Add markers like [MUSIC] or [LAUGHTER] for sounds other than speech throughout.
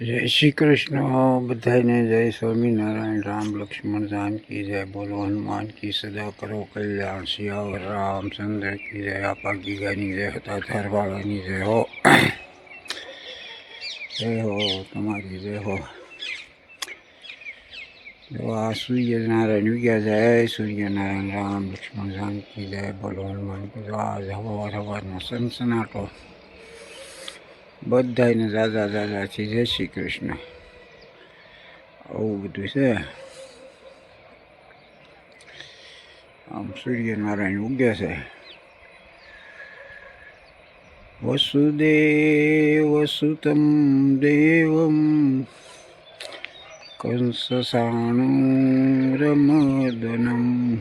જય શ્રી કૃષ્ણ. બધાને જય સ્વામિનારાયણ. રામ લક્ષ્મણ જાનકી જય. બોલો હનુમાન કી સદા કરો કલ્યાણ. શિયાવર રામચંદ્ર કી જય. આપા ગીગાની જય. હતા ધારવાળાની જય હો. જય હો, તમારી જય હો. જો આ સૂર્યનારાયણ ઉગ્યા જય. સૂર્યનારાયણ, રામ લક્ષ્મણ જાનકી જય. બોલો હનુમાન કી જય. આ હવાર હવારનો સનસનાટો. બધાને દાદા દાદા છે જય શ્રી કૃષ્ણ. આવું બધું છે. આમ સૂર્યનારાયણ ઉગ્યા છે. વસુદેવ સુતમ દેવમ કંસસાણુરમદનમ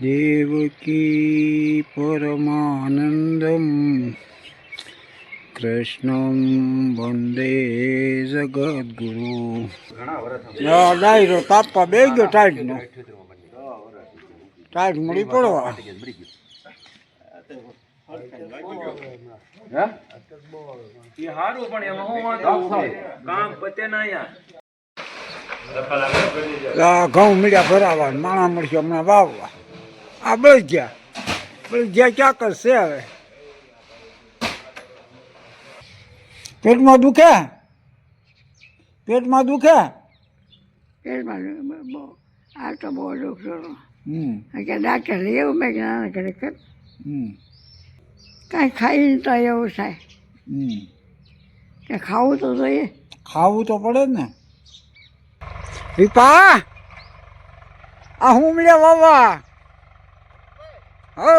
દેવકી પરમાનંદમ. કૃષ્ણમ વંદે જગદગુરુ. ડાયરો તાપવા બે ગયો ટાઈટ નો. ટાઈટ મળી પડવા. એ હારું પણ એમાં હું વાંધો કામ પતે ના અહીંયા. આ ઘઉં મીડિયા ભરાવા માણા મળશે હમણાં વાવવા. આ બળી ગયા. બળી ગયા ક્યાં કરશે હવે? પેટમાં દુખે? પેટમાં દુખે? પેટમાં આ તો બહુ દુખતો કે ડાક્ટર એવું મેં જ્ઞાન કરે ખરેખર કાંઈ ખાઈને તો એવું થાય. કે ખાવું તો જોઈએ. ખાવું તો પડે ને. રીપા આ હું મળે વાવા? હો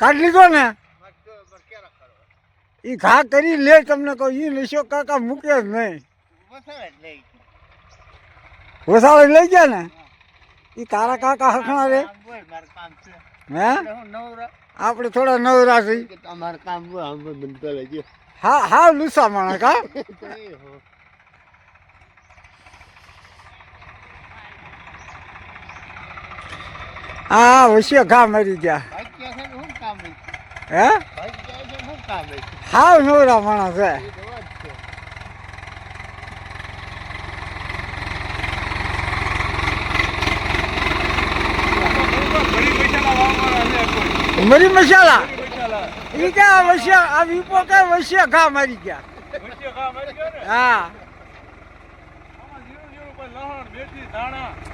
કાઢ લીધો ને? એ ઘા કરી લે તમને કહું એ લેશો કાકા મૂકે જ નહીં. વસાવે લઈ ગયા. ને? એ તારા કાકા હખણા રે? હે? આપણે થોડા નવરા છીએ. હા હા લુસા માણા કા હા. [LAUGHS] હોશિયા ઘા મરી ગયા. હે? હાવ નવરા માણસ છે મરી મસાલા? ઈ ક્યાં વશ્ય આ વિપો કે વશ્ય ઘા મરી ગયા. હા.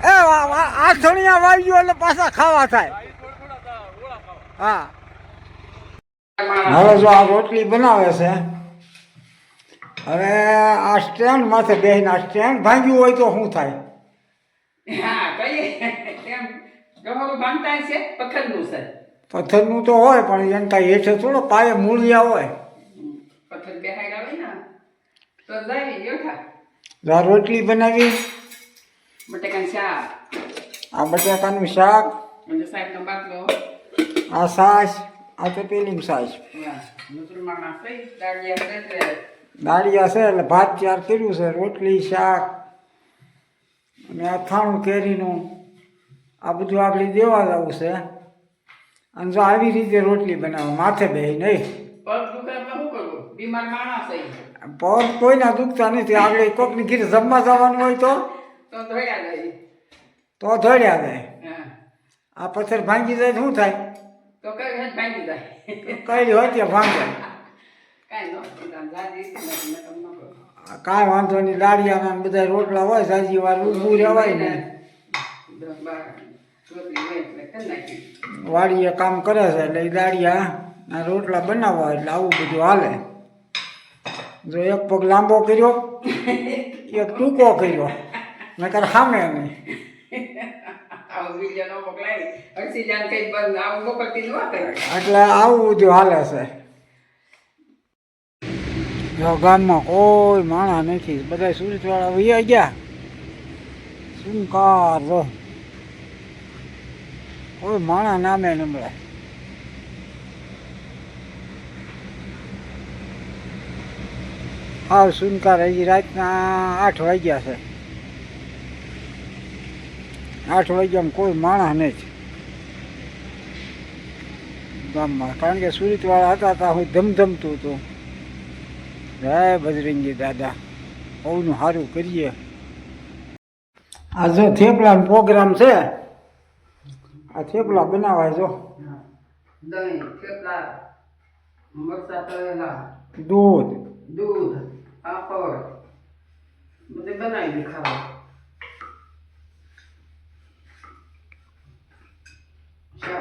એ, આ ધણિયા વાવ્યું એટલે પાછા ખાવા થાય. હા. હવે જો આ રોટલી બનાવે છે. હવે આ સ્ટેન્ડ માથે બેહીને આ સ્ટેન્ડ ભાંગ્યું હોય તો શું થાય? પથ્થરનું તો હોય પણ એને કાંઈ હેઠે થોડો પાયે મૂળિયા હોય. પથ્થર રોટલી બનાવી. બટેકાનું શાક. આ બટાકાનું શાક. આ છાશ આ પેલી સાઈઝ. દાળિયા છે એટલે ભાત ચાર કર્યું છે, રોટલી, શાક અને અથાણું કેરીનું. આ બધું આપણે દેવા જવું છે. અને જો આવી રીતે રોટલી બનાવો, માથે બે નહીં. પગ કોઈના દુખતા નથી, આપણે કોકની ઘીર જમવા જવાનું હોય તો? તો ધોડ્યા જાય. આ પથ્થર ભાંગી જાય શું થાય? તો કઈ હેઠ ભાંગી જાય કઈ હોય ત્યાં ભાંગે. કાંઈ વાંધો નહીં દાળિયાના બધા રોટલા હોય સાજી વાર ઊભું રહેવાય ને. વાડીએ કામ કરે છે એટલે એ દાળિયા રોટલા બનાવવા એટલે આવું બધું હાલે. જો એક પગ લાંબો કર્યો એક ટૂંકો કર્યો નકર સામે નહીં. એટલે આવું બધું હાલે છે. જો ગામમાં કોઈ માણા નથી. બધા સુરતવાળા વૈયા ગયા. સુનકાર જો કોઈ માણા નામે નમળે મળે. હાવ સુનકાર હજી રાતના આઠ વાગ્યા છે. આઠ વાગ્યામાં કોઈ માણસ નથી ગામમાં. કારણ કે સુરતવાળા હતા ત્યાં હું ધમધમતું હતું. જય બજરંગી દાદા. બહુનું સારું કરીએ. આ જો થેપલાનો પ્રોગ્રામ છે. આ થેપલા બનાવાય જો. દહીં થેપલા મરચાં તળેલા દૂધ. દૂધ પાપડ. બધે બનાવી દે ખાવા.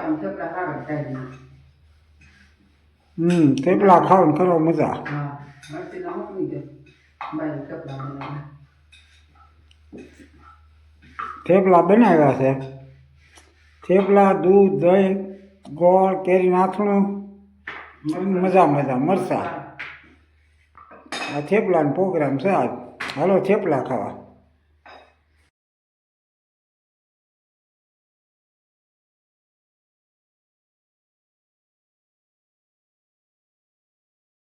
શામ થેપલા સારા થાય હમ થેપલા ખાવાનું કરો મજા હા મરચીના મૂકી દે બાય થેપલા બનાવ્યા થેપલા બનાવ્યા છે થેપલા દૂધ દહીં ગોળ કેરી નાથણું મજા મજા મરસા આ થેપલાનો પ્રોગ્રામ છે આજ હાલો થેપલા ખાવા